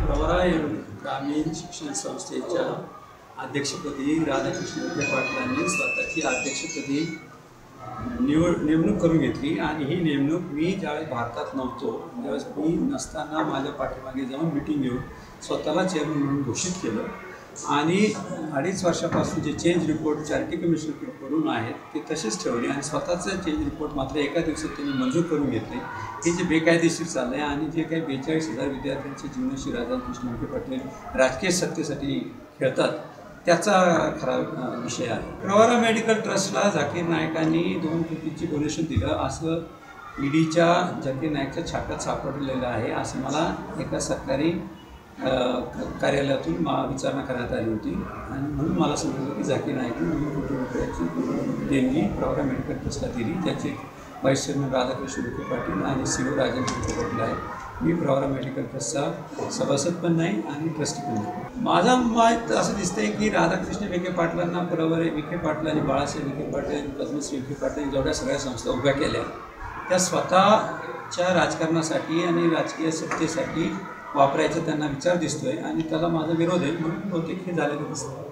ग्रामीण शिक्षण संस्थेच्या अध्यक्षपदी राधाकृष्ण विखे पाटलांनी स्वतःची अध्यक्षपदी निवड नेमणूक करून घेतली. आणि ही नेमणूक मी ज्यावेळेस भारतात नव्हतो त्यावेळेस मी नसताना माझ्या पाठीमागे जाऊन मिटिंग घेऊन स्वतःला चेअरमन म्हणून घोषित केलं. आणि अडीच वर्षापासून जे चेंज रिपोर्ट चॅरिटी कमिशनकडून आहेत ते तसेच ठेवले आणि स्वतःचं चेंज रिपोर्ट मात्र एका दिवसात त्यांनी मंजूर करून घेतले. हे जे बेकायदेशीर चाललं आहे आणि जे काही बेचाळीस हजार विद्यार्थ्यांचे जीवनशी राजा विखे पटेल राजकीय सत्तेसाठी खेळतात त्याचा खरा विषय आहे. प्रवारा मेडिकल ट्रस्टला झाकीर नायकांनी दोन कोटीची डोनेशन दिलं. असं ईडीच्या झाकीर नाईकच्या छाकात सापडलेलं आहे असं मला एका सरकारी कार्यालयातून मा विचारणा करण्यात आली होती. आणि म्हणून मला समजलं की झाकीर नाईकने दोन कोटी रुपयाची देणगी प्रवरा मेडिकल ट्रस्टला दिली. त्याचे व्हाईस चेअरमॅन राधाकृष्ण विखे पाटील आणि सी ओ राजेंद्र विखे पाटील आहे मी प्रवरा मेडिकल ट्रस्टचा सभासद पण नाही आणि ट्रस्टी पण नाही. माझा मत असं दिसतंय की राधाकृष्ण विखे पाटलांना प्रवरे विखे पाटील आणि बाळासाहेब विखे पाटील पद्मश्री विखे पाटील जेवढ्या सगळ्या संस्था उभ्या केल्या त्या स्वतःच्या राजकारणासाठी आणि राजकीय सत्तेसाठी वापरायचा त्यांना विचार दिसतोय आणि त्याला माझा विरोध आहे म्हणून बहुतेक हे झालेलं दिसतं